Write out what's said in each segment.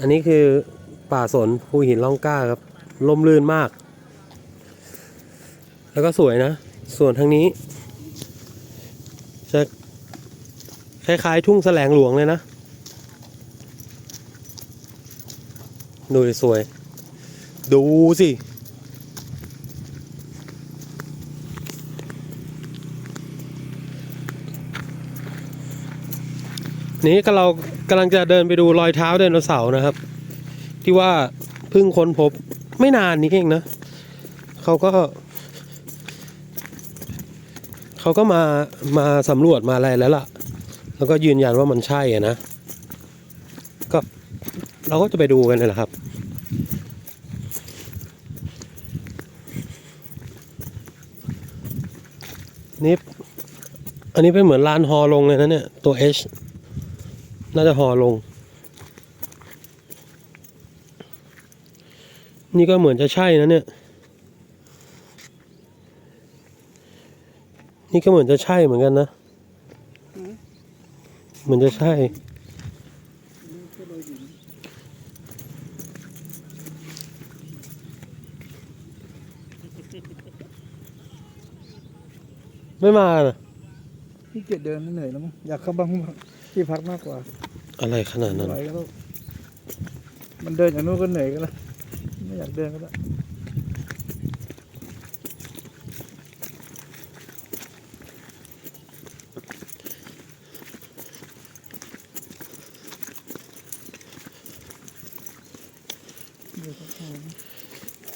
อันนี้คือป่าสนภูหินล่องกล้าครับลมลื่นมาก แล้วก็สวยนะ ส่วนทางนี้ จะคล้ายๆ ทุ่งแสลงหลวงเลยนะ ดูสวย ดูสิ นี้ก็เรากำลังจะเดินไปดูรอยเท้าไดโนเสาร์นะครับ ที่ว่าเพิ่งค้นพบไม่นานนี้เองนะเขาก็เขาก็มามาสำรวจมาอะไรแล้วล่ะ แล้วก็ยืนยันว่ามันใช่อะนะก็เราก็จะไปดูกันเลยแหละครับนี่อันนี้เป็นเหมือนลานฮอลงเลยนะเนี่ยตัว H น่าจะฮอลง นี่ก็เหมือนจะใช่นะเนี่ย นี่ก็เหมือนจะใช่เหมือนกันนะ เหมือนจะใช่ไม่มาน่ะพี่เกียจเดินเหนื่อยแล้วมั้งอยากเข้าบ้าน ที่พักมากกว่าอะไรขนาดนั้น ไหวก็แล้วมันเดินอย่างนู้นก็เหนื่อยก็แล้วไม่อยากเดินก็แล้ว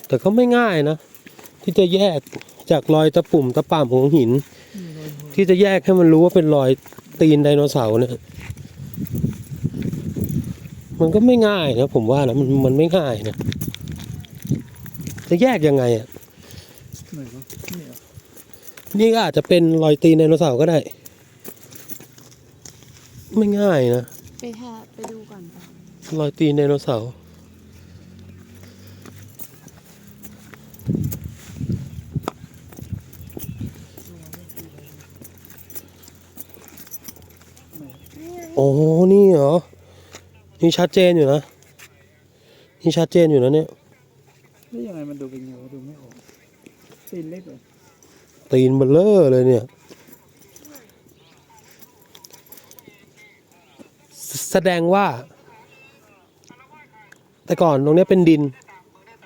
แต่ก็ไม่ง่ายนะ ที่จะแยกจากรอยตะปุ่มตะป่ำของหิน ที่จะแยกให้มันรู้ว่าเป็นรอย ตีนไดโนเสาร์เนี่ย มันก็ไม่ง่ายนะผมว่านะมันมันไม่ง่ายนะ จะแยกยังไงอะเหนื่อยมั้งเนี่ยนี่ก็อาจจะเป็นรอยตีนไดโนเสาร์ก็ได้ ไม่ง่ายนะ ไปแทะไปดูก่อนป่ะรอยตีนไดโนเสาร์ โอ้นี่เหรอ นี่ชัดเจนอยู่นะ นี่ชัดเจนอยู่นะเนี่ย นี่ยังไงมันดูเป็นเงาดูไม่ออกตีนเล็กเลยตีนเบลเลอร์เลยเนี่ย แสแสดงว่า แต่ก่อนตรงเนี้ยเป็นดิน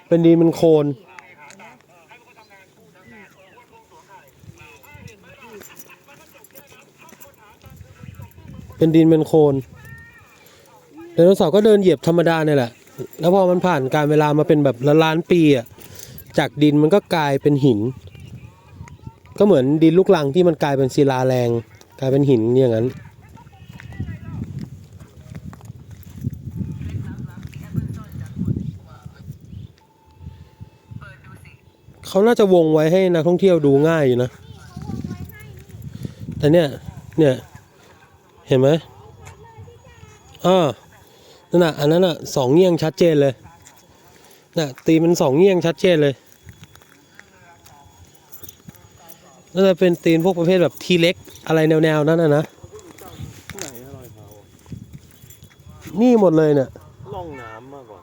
เป็นดินเป็นโคลน เป็นดินเป็นโคลนไดโนเสาร์ก็เดินเหยียบธรรมดาเนี่ยแหละ แล้วพอมันผ่านการเวลามาเป็นแบบละล้านปีอะ จากดินมันก็กลายเป็นหิน ก็เหมือนดินลูกรังที่มันกลายเป็นศิลาแรง กลายเป็นหินอย่างนั้น เขาน่าจะวงไว้ให้นักท่องเที่ยวดูง่ายอยู่นะ แต่เนี่ย เนี่ย เห็นไหมอ่านั่นน่ะอันนั้นน่ะสองเงี้ยงชัดเจนเลยน่ะตีมันสองเงี้ยงชัดเจนเลยน่าจะเป็นตีนพวกประเภทแบบทีเล็กอะไรแนวๆนั้นนะนะนะนี่หมดเลยเนี่ย ล่องน้ำมากกว่า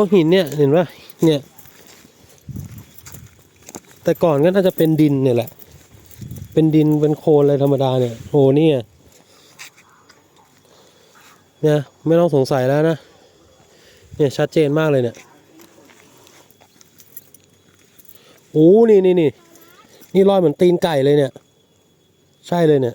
พวกหินเนี่ยเห็นปะเนี่ย แต่ก่อนก็น่าจะเป็นดินเนี่ยแหละ เป็นดินเป็นโคลนอะไรธรรมดาเนี่ยโอ้เนี่ยเนี่ยไม่ต้องสงสัยแล้วนะ เนี่ยชัดเจนมากเลยเนี่ยโอ้นี่นี่นี่นี่รอยเหมือนตีนไก่เลยเนี่ย ใช่เลยเนี่ย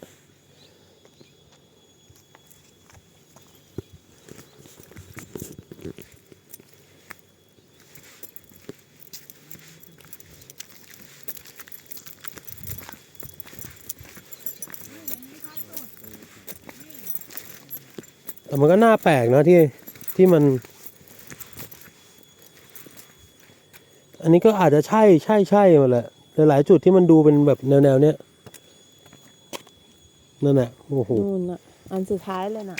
แต่มันก็น่าแปลกนะที่ที่มัน อันนี้ก็อาจจะใช่ใช่ใช่มาแหละหลายจุดที่มันดูเป็นแบบแนวแนวเนี้ยนั่นแหละโอ้โหนู่นอะอันสุดท้ายเลยน่ะ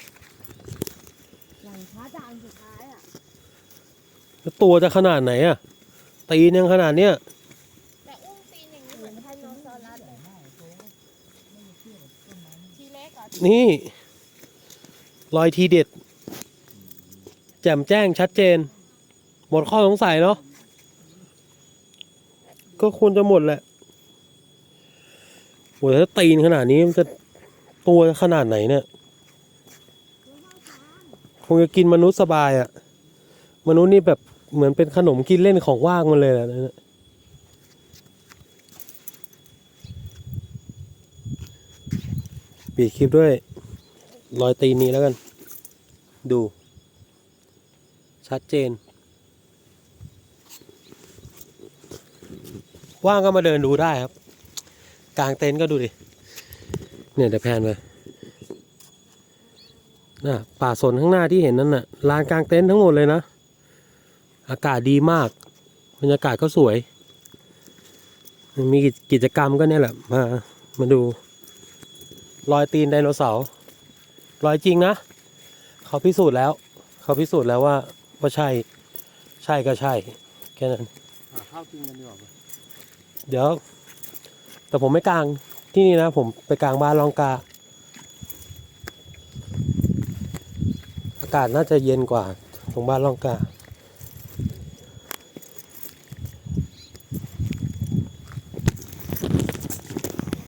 หลังช้าจะอันสุดท้ายอะแล้วตัวจะขนาดไหนอะตีนยังขนาดเนี้ยนี่ ยทีเด็ด แจ่มแจ้งชัดเจน หมดข้อสงสัยเนาะก็ควรจะหมดแหละโหถ้าตีนขนาดนี้มันจะตัวขนาดไหนเนี่ย คงจะกินมนุษย์สบายอะ่ะ มนุษย์นี่แบบเหมือนเป็นขนมกินเล่นของว่างมันเลยแหละเนี่ยปิดคลิปด้วย รอยตีนนี้แล้วกัน ดู ชัดเจน ว่างก็มาเดินดูได้ครับ กลางเต็นท์ก็ดูดิ เนี่ยเดี๋ยวแพนไปน่ะป่าสนข้างหน้าที่เห็นนั่นน่ะลานกลางเต็นท์ทั้งหมดเลยนะ อากาศดีมากบรรยากาศก็สวย มีกิจกิจกรรมก็เนี่ยแหละ มา มาดู รอยตีนไดโนเสาร์ รอยจริงนะ เขาพิสูจน์แล้ว เขาพิสูจน์แล้วว่าว่าใช่ ใช่ก็ใช่ แค่นั้น หาข้าวกินกันดีกว่าปะเดี๋ยว แต่ผมไม่กลางที่นี่นะ ผมไปกลางบ้านลองกา อากาศน่าจะเย็นกว่าตรงบ้านลองกา